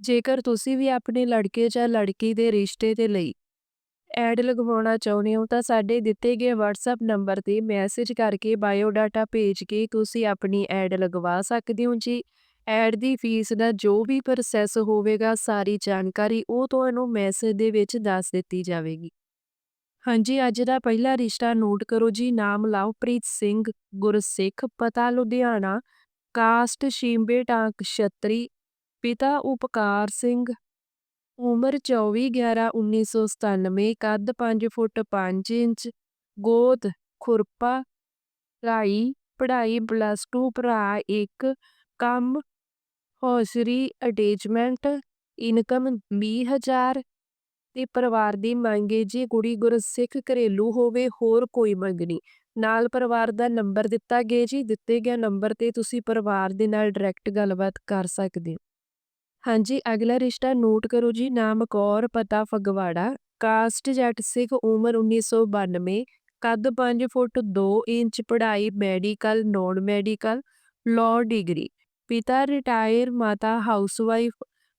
ਜੇਕਰ ਤੁਸੀਂ ਵੀ ਆਪਣੇ ਲੜਕੇ ਜਾਂ ਲੜਕੀ ਦੇ ਰਿਸ਼ਤੇ ਦੇ ਲਈ ਐਡ ਲਗਵਾਉਣਾ ਚਾਹੁੰਦੇ ਹੋ, ਤਾਂ ਸਾਡੇ ਦਿੱਤੇ ਗਏ WhatsApp ਨੰਬਰ ਤੇ ਮੈਸੇਜ ਕਰਕੇ ਬਾਇਓਡਾਟਾ ਭੇਜ ਕੇ ਤੁਸੀਂ ਆਪਣੀ ਐਡ ਲਗਵਾ ਸਕਦੇ ਹੋ। ਜੀ ਐਡ ਦੀ ਫੀਸ ਦਾ ਜੋ ਵੀ ਪ੍ਰੋਸੈਸ ਹੋਵੇਗਾ, ਸਾਰੀ ਜਾਣਕਾਰੀ ਉਹ ਤੁਹਾਨੂੰ ਮੈਸੇਜ ਦੇ ਵਿੱਚ ਦੱਸ ਦਿੱਤੀ ਜਾਵੇਗੀ। ਹਾਂਜੀ, ਅੱਜ ਦਾ ਪਹਿਲਾ ਰਿਸ਼ਤਾ ਨੋਟ ਕਰੋ ਜੀ। ਨਾਮ ਲਵਪ੍ਰੀਤ ਸਿੰਘ ਗੁਰਸਿੱਖ, ਪਤਾ ਲੁਧਿਆਣਾ। ਕਾਸਟ, ਸ਼ੀਂਬੇ, ਟਾਂਕ ਛਤਰੀ। ਪਿਤਾ ਉਪਕਾਰ ਸਿੰਘ। ਉਮਰ 24/11/1997 ਕੱਦ 5 ਫੁੱਟ 5 ਇੰਚ, ਗੋਦ, ਖੁਰਪਾ, ਪੜ੍ਹਾਈ ਪੜ੍ਹਾਈ ਪਲੱਸ 2 ਭਰਾ ਇੱਕ, ਕੰਮ, ਹੌਸਰੀ ਅਟੈਚਮੈਂਟ ਇਨਕਮ 20000 ਤੇ ਪਰਿਵਾਰ ਦੀ ਮੰਗ ਮੰਗੇ ਜੀ ਕੁੜੀ ਗੁਰਸਿੱਖ ਘਰੇਲੂ ਹੋਵੇ, ਹੋਰ ਕੋਈ ਮੰਗ ਨਹੀਂ। ਨਾਲ ਪਰਿਵਾਰ ਦਾ ਨੰਬਰ ਦਿੱਤਾ ਗਿਆ ਜੀ, ਦਿੱਤੇ ਗਿਆ ਨੰਬਰ ਤੇ ਤੁਸੀਂ ਪਰਿਵਾਰ ਦੇ ਨਾਲ ਡਾਇਰੈਕਟ ਗੱਲਬਾਤ ਕਰ ਸਕਦੇ ਹੋ। ਹਾਂਜੀ, ਅਗਲਾ ਰਿਸ਼ਤਾ ਨੋਟ ਕਰੋ ਜੀ, ਨਾਮ ਕੌਰ, ਪਤਾ ਫਗਵਾੜਾ, ਕਾਸਟ ਜੱਟ ਸਿੱਖ, ਉਮਰ 1992 ਕੱਦ 5 ਫੁੱਟ 2 ਇੰਚ, ਪੜ੍ਹਾਈ medical, non medical, law degree, ਪਿਤਾ ਰਿਟਾਇਰ, ਮਾਤਾ ਹਾਊਸਵਾਈਫ,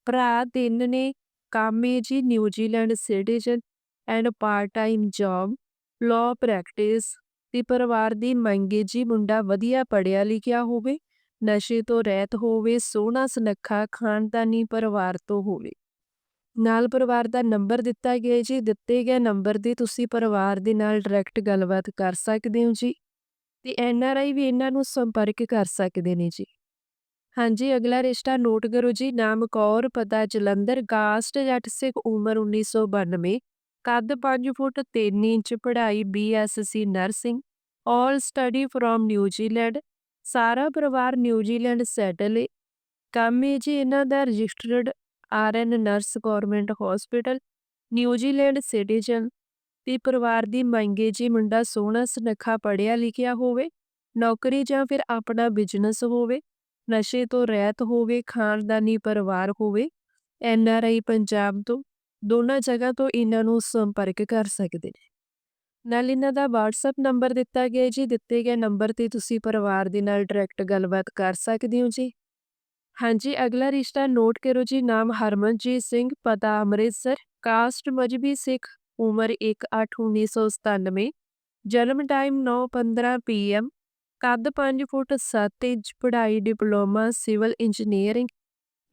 ਭਰਾ ਤਿੰਨ ਨੇ, ਕੰਮ ਜੀ New Zealand citizen and part time job, law practice, ਤੇ ਪਰਿਵਾਰ ਦੀ ਮੰਗੇ ਜੀ ਮੁੰਡਾ ਵਧੀਆ ਪੜਿਆ ਲਿਖਿਆ ਹੋਵੇ। ਨਸ਼ੇ ਤੋਂ ਰਹਿਤ ਹੋਵੇ, ਸੋਹਣਾ ਸੁਨੱਖਾ ਖਾਨਦਾਨੀ ਪਰਿਵਾਰ ਤੋਂ ਹੋਵੇ। ਨਾਲ ਪਰਿਵਾਰ ਦਾ ਨੰਬਰ ਦਿੱਤਾ ਗਿਆ ਜੀ। ਦਿੱਤੇ ਗਏ ਨੰਬਰ ਤੇ ਤੁਸੀਂ ਪਰਿਵਾਰ ਦੇ ਨਾਲ ਡਾਇਰੈਕਟ ਗੱਲਬਾਤ ਕਰ ਸਕਦੇ ਹੋ ਜੀ। ਤੇ ਐਨ ਆਰ ਆਈ ਵੀ ਇਹਨਾਂ ਨੂੰ ਸੰਪਰਕ ਕਰ ਸਕਦੇ ਨੇ ਜੀ। ਹਾਂਜੀ, ਅਗਲਾ ਰਿਸ਼ਤਾ ਨੋਟ ਕਰੋ ਜੀ। ਨਾਮ ਕੌਰ, ਪਤਾ ਜਲੰਧਰ, ਕਾਸਟ ਜੱਟ ਸਿੱਖ ਉਮਰ 1992 ਕੱਦ 5 ਫੁੱਟ 3 ਇੰਚ, ਪੜ੍ਹਾਈ BSc nursing. All study from New Zealand ਸਾਰਾ ਪਰਿਵਾਰ ਨਿਊਜ਼ੀਲੈਂਡ ਸੈਟਲ ਹੈ ਕੰਮ ਹੈ ਜੀ ਇਹਨਾਂ ਦਾ registered RN nurse government hospital New Zealand citizen ਤੇ ਪਰਿਵਾਰ ਦੀ ਮੰਗੇ ਜੀ ਮੁੰਡਾ ਸੋਹਣਾ ਸੁਨੱਖਾ ਪੜਿਆ ਲਿਖਿਆ ਹੋਵੇ, ਨੌਕਰੀ ਜਾਂ ਫਿਰ ਆਪਣਾ ਬਿਜ਼ਨਸ ਹੋਵੇ, ਨਸ਼ੇ ਤੋਂ ਰਹਿਤ ਹੋਵੇ, ਖਾਨਦਾਨੀ ਪਰਿਵਾਰ ਹੋਵੇ, ਐਨ ਆਰ ਆਈ, ਪੰਜਾਬ ਤੋਂ ਦੋਨਾਂ ਜਗ੍ਹਾ ਤੋਂ ਇਹਨਾਂ ਨੂੰ ਸੰਪਰਕ ਕਰ ਸਕਦੇ ਨੇ। ਨਾਲ ਇਹਨਾਂ ਦਾ WhatsApp ਨੰਬਰ ਦਿੱਤਾ ਗਿਆ ਜੀ। ਦਿੱਤੇ ਗਏ ਨੰਬਰ ਤੇ ਤੁਸੀਂ ਪਰਿਵਾਰ ਦੇ ਨਾਲ ਡਾਇਰੈਕਟ ਗੱਲਬਾਤ ਕਰ ਸਕਦੇ ਹੋ ਜੀ। ਹਾਂਜੀ, ਅਗਲਾ ਰਿਸ਼ਤਾ ਨੋਟ ਕਰੋ ਜੀ। ਨਾਮ ਹਰਮਨਜੀਤ ਸਿੰਘ, ਪਤਾ ਅੰਮ੍ਰਿਤਸਰ। ਕਾਸਟ ਮਜਬੀ ਸਿੱਖ, ਉਮਰ 1/8/1997 ਜਨਮ ਟਾਈਮ 9:15 ਪੀਐਮ ਕੱਦ 5 ਫੁੱਟ 7 ਇੰਚ, ਪੜ੍ਹਾਈ ਡਿਪਲੋਮਾ, ਸਿਵਲ ਇੰਜੀਨੀਅਰਿੰਗ।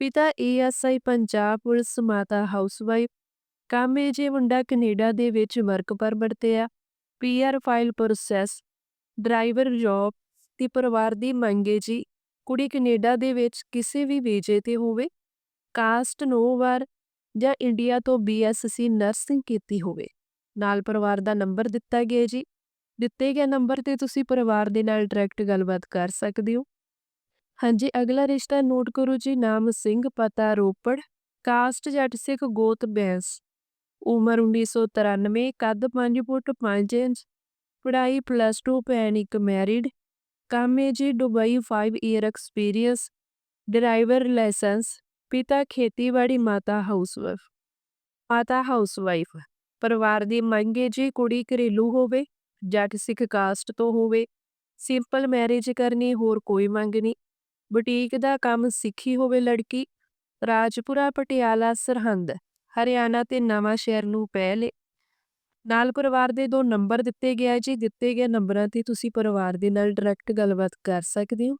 ਪਿਤਾ ਏਐਸਆਈ ਪੰਜਾਬ ਪੁਲਿਸ, ਮਾਤਾ ਹਾਊਸਵਾਈਫ। ਕੰਮ ਹੈ ਜੀ ਮੁੰਡਾ ਕੈਨੇਡਾ ਦੇ ਵਿੱਚ ਵਰਕ ਪਰਮਿਟ ਤੇ ਆ। PR file process, driver job ਤੇ ਪਰਿਵਾਰ ਦੀ ਮੰਗੇ ਜੀ, ਕੁੜੀ ਕੈਨੇਡਾ ਦੇ ਵਿੱਚ ਕਿਸੇ ਵੀ ਵੀਜ਼ੇ ਤੇ ਹੋਵੇ, ਕਾਸਟ ਨੋ ਵਾਰ ਜਾਂ ਇੰਡੀਆ ਤੋਂ ਬੀਐਸਸੀ ਨਰਸਿੰਗ ਕੀਤੀ ਹੋਵੇ। ਨਾਲ ਪਰਿਵਾਰ ਦਾ ਨੰਬਰ ਦਿੱਤਾ ਗਿਆ ਜੀ। ਦਿੱਤੇ ਗਏ ਨੰਬਰ ਤੇ ਤੁਸੀਂ ਪਰਿਵਾਰ ਦੇ ਨਾਲ ਡਾਇਰੈਕਟ ਗੱਲਬਾਤ ਕਰ ਸਕਦੇ ਹੋ। ਹਾਂਜੀ, ਅਗਲਾ ਰਿਸ਼ਤਾ ਨੋਟ ਕਰੋ ਜੀ, ਨਾਮ ਸਿੰਘ, ਪਤਾ ਰੋਪੜ, ਕਾਸਟ ਜੱਟ ਸਿੱਖ ਗੋਤ ਬੈਂਸ। ਉਮਰ 1993 ਕੱਦ 5 ਫੁੱਟ 5 ਇੰਚ, ਪੜ੍ਹਾਈ ਪਲੱਸ 2 ਭੈਣ ਇੱਕ ਮੈਰਿਡ ਕੰਮ ਹੈ ਜੀ Dubai 5 year experience driver licence ਪਿਤਾ ਖੇਤੀਬਾੜੀ, ਮਾਤਾ ਹਾਊਸਵਾਈਫ ਮਾਤਾ ਹਾਊਸਵਾਈਫ ਪਰਿਵਾਰ ਦੀ ਮੰਗ ਮੰਗੇ ਜੀ ਕੁੜੀ ਘਰੇਲੂ ਹੋਵੇ, ਜੱਟ ਸਿੱਖ ਕਾਸਟ ਤੋਂ ਹੋਵੇ ਸਿੰਪਲ ਮੈਰਿਜ ਕਰਨੀ, ਹੋਰ ਕੋਈ ਮੰਗ ਨਹੀਂ ਬੁਟੀਕ ਦਾ ਕੰਮ ਸਿੱਖੀ ਹੋਵੇ ਲੜਕੀ, ਰਾਜਪੁਰਾ ਪਟਿਆਲਾ ਸਰਹੰਦ। ਹਰਿਆਣਾ ਤੇ ਨਵਾਂ ਸ਼ਹਿਰ ਨੂੰ ਪਹਿਲੇ ਨਾਲ ਪਰਿਵਾਰ ਦੇ ਦੋ ਨੰਬਰ ਦਿੱਤੇ ਗਿਆ ਜੀ। ਦਿੱਤੇ ਗਏ ਨੰਬਰਾਂ ਤੇ ਤੁਸੀਂ ਪਰਿਵਾਰ ਦੇ ਨਾਲ ਡਾਇਰੈਕਟ ਗੱਲਬਾਤ ਕਰ ਸਕਦੇ ਹੋ।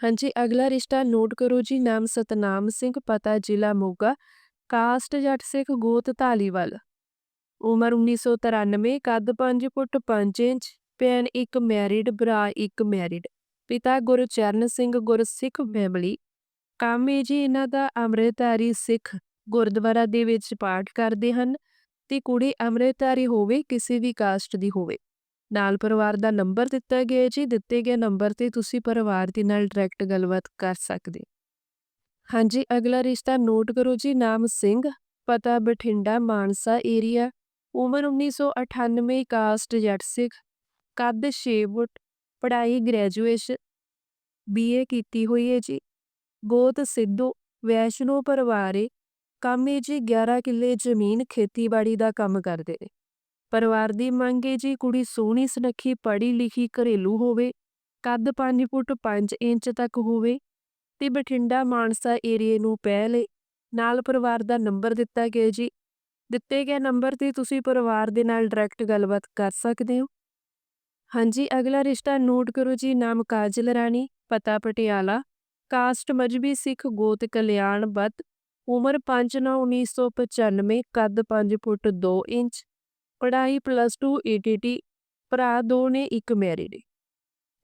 ਹਾਂਜੀ, ਅਗਲਾ ਰਿਸ਼ਤਾ ਨੋਟ ਕਰੋ ਜੀ। ਨਾਮ ਸਤਨਾਮ ਸਿੰਘ, ਪਤਾ ਜ਼ਿਲ੍ਹਾ ਮੋਗਾ। ਕਾਸਟ ਜੱਟ ਸਿੱਖ ਗੋਤ ਧਾਲੀਵਾਲ। ਉਮਰ 1993 ਕੱਦ 5 ਫੁੱਟ 5 ਇੰਚ, ਭੈਣ ਇੱਕ ਮੈਰਿਡ ਭਰਾ ਇੱਕ ਮੈਰਿਡ ਪਿਤਾ ਗੁਰਚਰਨ ਸਿੰਘ ਗੁਰਸਿੱਖ ਫੈਮਿਲੀ ਕੰਮ ਹੈ ਜੀ ਇਹਨਾਂ ਦਾ ਅੰਮ੍ਰਿਤਧਾਰੀ ਸਿੱਖ ਗੁਰਦੁਆਰਾ ਦੇ ਵਿੱਚ ਪਾਠ ਕਰਦੇ ਹਨ ਤੇ ਕੁੜੀ ਅੰਮ੍ਰਿਤਧਾਰੀ ਹੋਵੇ, ਕਿਸੇ ਵੀ ਕਾਸਟ ਦੀ ਹੋਵੇ। ਨਾਲ ਪਰਿਵਾਰ ਦਾ ਨੰਬਰ ਦਿੱਤਾ ਗਿਆ ਜੀ, ਦਿੱਤੇ ਗਏ ਨੰਬਰ ਤੇ ਤੁਸੀਂ ਪਰਿਵਾਰ ਦੇ ਨਾਲ ਡਾਇਰੈਕਟ ਗੱਲਬਾਤ ਕਰ ਸਕਦੇ। ਹਾਂਜੀ, ਅਗਲਾ ਰਿਸ਼ਤਾ ਨੋਟ ਕਰੋ ਜੀ, ਨਾਮ ਸਿੰਘ, ਪਤਾ ਬਠਿੰਡਾ, ਮਾਨਸਾ ਏਰੀਆ ਉਮਰ 1998 ਕਾਸਟ ਜੱਟ ਸਿੱਖ, ਕੱਦ 6 ਫੁੱਟ, ਪੜ੍ਹਾਈ ਗ੍ਰੈਜੂਏਸ਼ਨ ਬੀਏ ਕੀਤੀ ਹੋਈ ਹੈ ਜੀ। ਗੋਤ ਸਿੱਧੂ, ਵੈਸ਼ਨੋ ਪਰਿਵਾਰੇ ਕੰਮ ਏ ਜੀ 11 ਕਿੱਲੇ ਜ਼ਮੀਨ ਖੇਤੀਬਾੜੀ ਦਾ ਕੰਮ ਕਰਦੇ ਨੇ। ਪਰਿਵਾਰ ਦੀ ਮੰਗ ਏ ਜੀ ਕੁੜੀ ਸੋਹਣੀ ਸੁਨੱਖੀ ਪੜ੍ਹੀ ਲਿਖੀ ਘਰੇਲੂ ਹੋਵੇ, ਕੱਦ 5 ਫੁੱਟ 5 ਇੰਚ ਤੱਕ ਹੋਵੇ ਤੇ ਬਠਿੰਡਾ ਮਾਨਸਾ ਏਰੀਏ ਨੂੰ ਪਹਿਲੇ ਨਾਲ ਪਰਿਵਾਰ ਦਾ ਨੰਬਰ ਦਿੱਤਾ ਗਿਆ ਜੀ। ਦਿੱਤੇ ਗਏ ਨੰਬਰ ਤੇ ਤੁਸੀਂ ਪਰਿਵਾਰ ਦੇ ਨਾਲ ਡਾਇਰੈਕਟ ਗੱਲਬਾਤ ਕਰ ਸਕਦੇ ਹੋ। ਹਾਂਜੀ, ਅਗਲਾ ਰਿਸ਼ਤਾ ਨੋਟ ਕਰੋ ਜੀ, ਨਾਮ ਕਾਜਲ ਰਾਣੀ, ਪਤਾ ਪਟਿਆਲਾ, ਕਾਸਟ ਮਜਬੀ ਸਿੱਖ ਗੋਤ ਕਲਿਆਣ ਬੱਤ ਉਮਰ 5/9/1995 ਕੱਦ 5 ਫੁੱਟ 2 ਇੰਚ, ਪੜ੍ਹਾਈ ਪਲੱਸ 2 ਈਟੀਟੀ ਭਰਾ ਦੋ ਨੇ, ਇੱਕ ਮੈਰਿਡ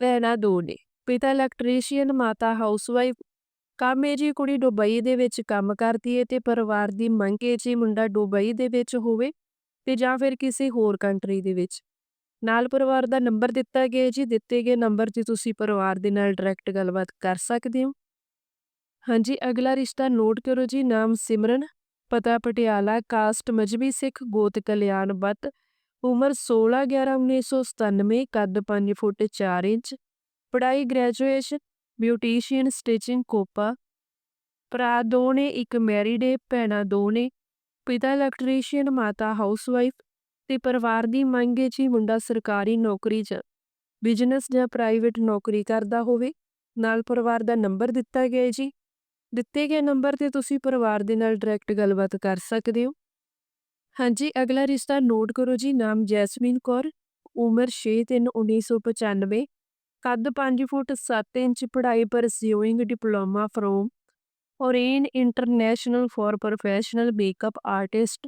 ਭੈਣਾਂ ਦੋ ਨੇ। ਪਿਤਾ ਇਲੈਕਟ੍ਰੀਸ਼ੀਅਨ ਮਾਤਾ ਹਾਊਸਵਾਈਫ ਕੰਮ ਹੈ ਜੀ ਕੁੜੀ ਦੁਬਈ ਦੇ ਵਿੱਚ ਕੰਮ ਕਰਦੀ ਹੈ ਤੇ ਪਰਿਵਾਰ ਦੀ ਮੰਗ ਹੈ ਜੀ ਮੁੰਡਾ ਦੁਬਈ ਦੇ ਵਿੱਚ ਹੋਵੇ ਤੇ ਜਾਂ ਫਿਰ ਕਿਸੇ ਹੋਰ ਕੰਟਰੀ ਦੇ ਵਿੱਚ। ਨਾਲ ਪਰਿਵਾਰ ਦਾ ਨੰਬਰ ਦਿੱਤਾ ਗਿਆ ਜੀ। ਦਿੱਤੇ ਗਏ ਨੰਬਰ ਤੇ ਤੁਸੀਂ ਪਰਿਵਾਰ ਦੇ ਨਾਲ ਡਾਇਰੈਕਟ ਗੱਲਬਾਤ ਕਰ ਸਕਦੇ ਹੋ। ਹਾਂਜੀ, ਅਗਲਾ ਰਿਸ਼ਤਾ ਨੋਟ ਕਰੋ ਜੀ, ਨਾਮ ਸਿਮਰਨ, ਪਤਾ ਪਟਿਆਲਾ, ਕਾਸਟ ਮਜਬੀ ਸਿੱਖ, ਗੋਤ ਕਲਿਆਣ ਬੱਤ, ਉਮਰ 16 11 1997 ਕੱਦ 5 ਫੁੱਟ 4 ਇੰਚ, ਪੜ੍ਹਾਈ ਗ੍ਰੈਜੂਏਸ਼ਨ, ਬਿਊਟੀਸ਼ੀਅਨ ਸਟਿਚਿੰਗ ਕੋਪਾ, ਭਰਾ ਦੋ ਨੇ, ਇੱਕ ਮੈਰਿਡ ਏ, ਭੈਣਾਂ ਦੋ ਨੇ, ਪਿਤਾ ਇਲੈਕਟ੍ਰੀਸ਼ੀਅਨ, ਮਾਤਾ ਹਾਊਸਵਾਈਫ ਤੇ ਪਰਿਵਾਰ ਦੀ ਮੰਗ ਹੈ ਜੀ ਮੁੰਡਾ ਸਰਕਾਰੀ ਨੌਕਰੀ 'ਚ, ਬਿਜ਼ਨਸ ਜਾਂ ਪ੍ਰਾਈਵੇਟ ਨੌਕਰੀ ਕਰਦਾ ਹੋਵੇ, ਨਾਲ ਪਰਿਵਾਰ ਦਾ ਨੰਬਰ ਦਿੱਤਾ ਗਿਆ ਹੈ ਜੀ। ਦਿੱਤੇ ਗਏ ਨੰਬਰ ਤੇ ਤੁਸੀਂ ਪਰਿਵਾਰ ਦੇ ਨਾਲ ਡਾਇਰੈਕਟ ਗੱਲਬਾਤ ਕਰ ਸਕਦੇ ਹੋ। ਹਾਂਜੀ, ਅਗਲਾ ਰਿਸ਼ਤਾ ਨੋਟ ਕਰੋ ਜੀ, ਨਾਮ ਜੈਸਮੀਨ ਕੌਰ, ਉਮਰ 6/3/1995 ਕੱਦ 5 ਫੁੱਟ 7 ਇੰਚ, ਪੜ੍ਹਾਈ ਪਰ pursuing diploma from Orane international for professional makeup artist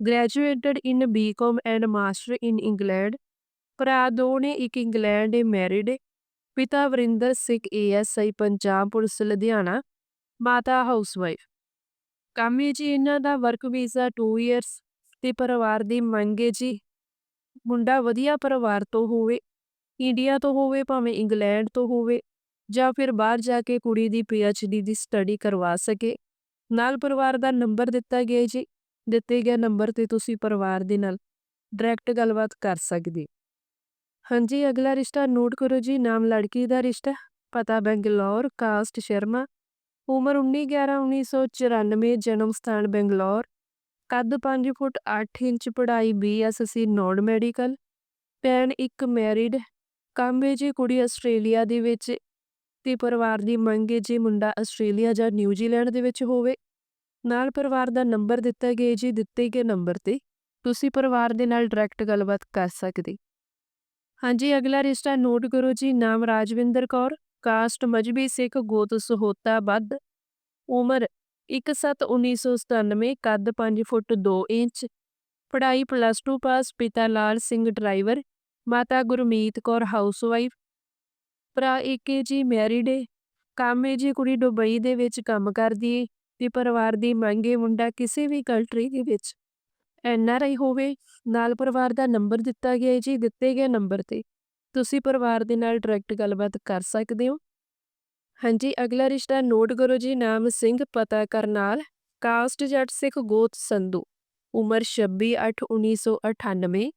graduated in BCom and master in England ਭਰਾ ਦੋ ਨੇ, ਇੱਕ ਇੰਗਲੈਂਡ ਦੇ ਮੈਰਿਡ ਪਿਤਾ ਵਰਿੰਦਰ ਸਿੰਘ ਏਐਸਆਈ ਪੰਜਾਬ ਪੁਲਿਸ, ਲੁਧਿਆਣਾ। ਮਾਤਾ ਹਾਊਸਵਾਈਫ। ਕੰਮ ਹੈ ਜੀ ਇਹਨਾਂ ਦਾ ਵਰਕ ਵੀਜ਼ਾ 2 ਇਅਰਸ ਤੇ ਪਰਿਵਾਰ ਦੀ ਮੰਗ ਹੈ ਜੀ। ਮੁੰਡਾ ਵਧੀਆ ਪਰਿਵਾਰ ਤੋਂ ਹੋਵੇ, ਇੰਡੀਆ ਤੋਂ ਹੋਵੇ, ਭਾਵੇਂ ਇੰਗਲੈਂਡ ਤੋਂ ਹੋਵੇ, ਜਾਂ ਫਿਰ ਬਾਹਰ ਜਾ ਕੇ ਕੁੜੀ ਦੀ ਪੀਐਚਡੀ ਦੀ ਸਟੱਡੀ ਕਰਵਾ ਸਕੇ। ਨਾਲ ਪਰਿਵਾਰ ਦਾ ਨੰਬਰ ਦਿੱਤਾ ਗਿਆ ਜੀ। ਦਿੱਤੇ ਗਏ ਨੰਬਰ ਤੇ ਤੁਸੀਂ ਪਰਿਵਾਰ ਦੇ ਨਾਲ ਡਾਇਰੈਕਟ ਗੱਲਬਾਤ ਕਰ ਸਕਦੇ ਹਾਂਜੀ, ਅਗਲਾ ਰਿਸ਼ਤਾ ਨੋਟ ਕਰੋ ਜੀ। ਨਾਮ ਲੜਕੀ ਦਾ ਰਿਸ਼ਤਾ, ਪਤਾ ਬੰਗਲੌਰ, ਕਾਸਟ ਸ਼ਰਮਾ। ਉਮਰ 19/11/1994 ਜਨਮ ਸਥਾਨ ਬੰਗਲੌਰ। ਕੱਦ 5 ਫੁੱਟ 8 ਇੰਚ, ਪੜ੍ਹਾਈ ਬੀਐਸਸੀ ਨੌਨ ਮੈਡੀਕਲ। ਭੈਣ ਇੱਕ ਮੈਰਿਡ। ਕੰਮ ਜੀ ਕੁੜੀ ਆਸਟ੍ਰੇਲੀਆ ਦੇ ਵਿੱਚ ਤੇ ਪਰਿਵਾਰ ਦੀ ਮੰਗ ਹੈ ਜੀ ਮੁੰਡਾ ਆਸਟ੍ਰੇਲੀਆ ਜਾਂ ਨਿਊਜ਼ੀਲੈਂਡ ਦੇ ਵਿੱਚ ਹੋਵੇ। ਨਾਲ ਪਰਿਵਾਰ ਦਾ ਨੰਬਰ ਦਿੱਤਾ ਗਿਆ ਜੀ ਦਿੱਤੇ ਗਏ ਨੰਬਰ ਤੇ। ਤੁਸੀਂ ਪਰਿਵਾਰ ਦੇ ਨਾਲ ਡਾਇਰੈਕਟ ਗੱਲਬਾਤ ਕਰ ਸਕਦੇ। ਹਾਂਜੀ, ਅਗਲਾ ਰਿਸ਼ਤਾ ਨੋਟ ਕਰੋ ਜੀ, ਨਾਮ ਰਾਜਵਿੰਦਰ ਕੌਰ। ਕਾਸਟ ਮਜਬੀ ਸਿੱਖ ਗੋਤ ਸਹੋਤਾ ਬੱਧ ਉਮਰ 1/7/1997 ਕੱਦ 5 ਫੁੱਟ 2 ਇੰਚ। ਪੜ੍ਹਾਈ ਪਲੱਸ 2 ਪਾਸ ਪਿਤਾ ਲਾਲ ਸਿੰਘ ਡਰਾਈਵਰ ਮਾਤਾ ਗੁਰਮੀਤ ਕੌਰ ਹਾਊਸਵਾਈਫ ਭਰਾ ਏਕੇ ਜੀ ਮੈਰਿਡ ਏ। ਕੰਮ ਏ ਜੀ ਕੁੜੀ ਦੁਬਈ ਦੇ ਵਿੱਚ ਕੰਮ ਕਰਦੀ ਏ ਤੇ ਪਰਿਵਾਰ ਦੀ ਮੰਗੇ ਮੁੰਡਾ ਕਿਸੇ ਵੀ ਕੰਟਰੀ ਦੇ ਵਿੱਚ। ਐਨ ਆਰ ਆਈ ਹੋਵੇ, ਨਾਲ ਪਰਿਵਾਰ ਦਾ ਨੰਬਰ ਦਿੱਤਾ ਗਿਆ ਹੈ ਜੀ, ਦਿੱਤੇ ਗਏ ਨੰਬਰ ਤੇ। ਤੁਸੀਂ ਪਰਿਵਾਰ ਦੇ ਨਾਲ ਡਾਇਰੈਕਟ ਗੱਲਬਾਤ ਕਰ ਸਕਦੇ ਹੋ। ਹਾਂਜੀ, ਅਗਲਾ ਰਿਸ਼ਤਾ ਨੋਟ ਕਰੋ ਜੀ, ਨਾਮ ਸਿੰਘ, ਪਤਾ ਕਰਨਾਲ ਕਾਸਟ ਜੱਟ ਸਿੱਖ ਗੋਤ ਸੰਧੂ, ਉਮਰ 26/8/1998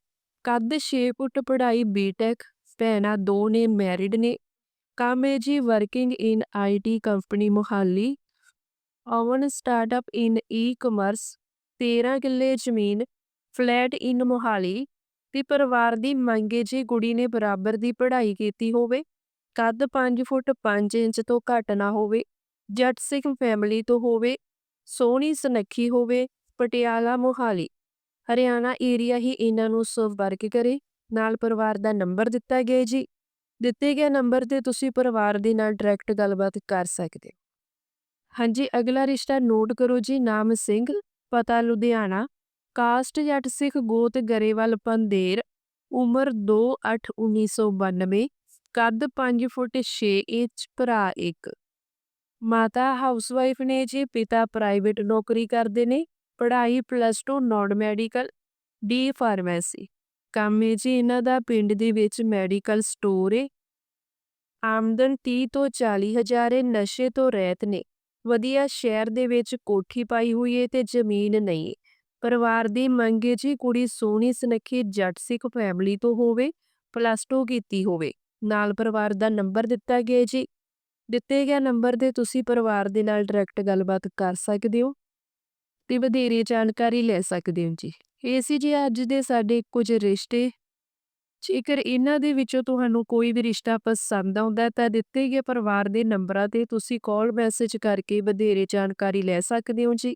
ਕੱਦ 6 ਫੁੱਟ ਪੜ੍ਹਾਈ ਬੀਟੈਕ ਭੈਣਾਂ ਦੋ ਨੇ ਮੈਰਿਡ ਨੇ, ਕੰਮ ਹੈ ਜੀ working in IT company Mohali own startup in e-commerce 13 ਕਿੱਲੇ ਜ਼ਮੀਨ ਫਲੈਟ ਇਨ ਮੁਹਾਲੀ ਤੇ ਪਰਿਵਾਰ ਦੀ ਮੰਗ ਹੈ ਜੀ ਕੁੜੀ ਨੇ ਬਰਾਬਰ ਦੀ ਪੜ੍ਹਾਈ ਕੀਤੀ ਹੋਵੇ, ਕੱਦ 5 ਫੁੱਟ 5 ਇੰਚ ਤੋਂ ਘੱਟ ਨਾ ਹੋਵੇ, ਜੱਟ ਸਿੱਖ ਫੈਮਿਲੀ ਤੋਂ ਹੋਵੇ, ਸੋਹਣੀ ਸੁਨੱਖੀ ਹੋਵੇ, ਪਟਿਆਲਾ ਮੋਹਾਲੀ। ਹਰਿਆਣਾ ਏਰੀਆ ਹੀ ਇਹਨਾਂ ਨੂੰ ਸੰਪਰਕ ਕਰੇ, ਨਾਲ ਪਰਿਵਾਰ ਦਾ ਨੰਬਰ ਦਿੱਤਾ ਗਿਆ ਜੀ। ਦਿੱਤੇ ਗਏ ਨੰਬਰ ਤੇ ਤੁਸੀਂ ਪਰਿਵਾਰ ਦੇ ਨਾਲ ਡਾਇਰੈਕਟ ਗੱਲਬਾਤ ਕਰ ਸਕਦੇ ਹੋ। ਹਾਂਜੀ, ਅਗਲਾ ਰਿਸ਼ਤਾ ਨੋਟ ਕਰੋ ਜੀ, ਨਾਮ ਸਿੰਘ, ਪਤਾ ਲੁਧਿਆਣਾ ਕਾਸਟ ਜੱਟ ਸਿੱਖ ਗੋਤ ਗਰੇਵਾਲ ਪੰਦੇਰ ਉਮਰ 2/8/1992 ਕੱਦ 5 ਫੁੱਟ 6 ਇੰਚ, ਭਰਾ ਇੱਕ। ਮਾਤਾ ਹਾਊਸਵਾਈਫ ਨੇ ਜੀ ਪਿਤਾ ਪ੍ਰਾਈਵੇਟ ਨੌਕਰੀ ਕਰਦੇ ਨੇ, ਪੜ੍ਹਾਈ plus 2 non medical, D pharmacy. ਕੰਮ ਹੈ ਜੀ ਇਹਨਾਂ ਦਾ ਪਿੰਡ ਦੇ ਵਿੱਚ ਮੈਡੀਕਲ ਸਟੋਰ ਏ। ਆਮਦਨ 30 ਤੋਂ 40 ਹਜ਼ਾਰ ਏ ਨਸ਼ੇ ਤੋਂ ਰਹਿਤ ਨੇ। ਵਧੀਆ ਸ਼ਹਿਰ ਦੇ ਵਿੱਚ ਕੋਠੀ ਪਾਈ ਹੋਈ ਏ ਤੇ ਜ਼ਮੀਨ ਨਹੀਂ ਪਰਿਵਾਰ ਦੀ ਮੰਗ ਹੈ ਜੀ ਕੁੜੀ ਸੋਹਣੀ, ਸੁਨੱਖੀ, ਜੱਟ ਸਿੱਖ ਫੈਮਿਲੀ ਤੋਂ ਹੋਵੇ ਪਲੱਸ 2 ਕੀਤੀ ਹੋਵੇ। ਨਾਲ ਪਰਿਵਾਰ ਦਾ ਨੰਬਰ ਦਿੱਤਾ ਗਿਆ ਜੀ। ਦਿੱਤੇ ਗਿਆ ਨੰਬਰ ਤੇ ਤੁਸੀਂ ਪਰਿਵਾਰ ਦੇ ਨਾਲ ਡਾਇਰੈਕਟ ਗੱਲਬਾਤ ਕਰ ਸਕਦੇ ਹੋ ਤੇ ਵਧੇਰੇ ਜਾਣਕਾਰੀ ਲੈ ਸਕਦੇ ਹੋ ਜੀ। ਇਹ ਸੀ ਜੀ ਅੱਜ ਦੇ ਸਾਡੇ ਕੁਝ ਰਿਸ਼ਤੇ। ਜੇਕਰ ਇਹਨਾਂ ਦੇ ਵਿੱਚੋਂ ਤੁਹਾਨੂੰ ਕੋਈ ਵੀ ਰਿਸ਼ਤਾ ਪਸੰਦ ਆਉਂਦਾ ਤਾਂ ਦਿੱਤੇ ਗਏ ਪਰਿਵਾਰ ਦੇ ਨੰਬਰਾਂ ਤੇ ਤੁਸੀਂ ਕਾਲ ਮੈਸੇਜ ਕਰਕੇ ਵਧੇਰੇ ਜਾਣਕਾਰੀ ਲੈ ਸਕਦੇ ਹੋ ਜੀ।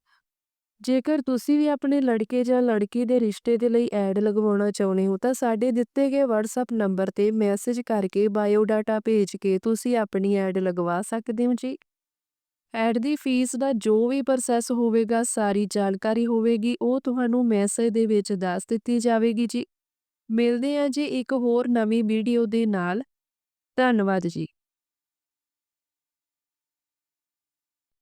ਜੇਕਰ ਤੁਸੀਂ ਵੀ ਆਪਣੇ ਲੜਕੇ ਜਾਂ ਲੜਕੀ ਦੇ ਰਿਸ਼ਤੇ ਦੇ ਲਈ ਐਡ ਲਗਵਾਉਣਾ ਚਾਹੁੰਦੇ ਹੋ, ਤਾਂ ਸਾਡੇ ਦਿੱਤੇ ਗਏ WhatsApp ਨੰਬਰ ਤੇ ਮੈਸੇਜ ਕਰਕੇ ਬਾਇਓਡਾਟਾ ਭੇਜ ਕੇ ਤੁਸੀਂ ਆਪਣੀ ਐਡ ਲਗਵਾ ਸਕਦੇ ਹੋ ਜੀ। ਐਡ ਦੀ ਫੀਸ ਦਾ ਜੋ ਵੀ ਪ੍ਰੋਸੈਸ ਹੋਵੇਗਾ, ਸਾਰੀ ਜਾਣਕਾਰੀ ਹੋਵੇਗੀ, ਉਹ ਤੁਹਾਨੂੰ ਮੈਸੇਜ ਦੇ ਵਿੱਚ ਦੱਸ ਦਿੱਤੀ ਜਾਵੇਗੀ ਜੀ। ਮਿਲਦੇ ਹਾਂ ਜੀ ਇੱਕ ਹੋਰ ਨਵੀਂ ਵੀਡੀਓ ਦੇ ਨਾਲ। ਧੰਨਵਾਦ ਜੀ।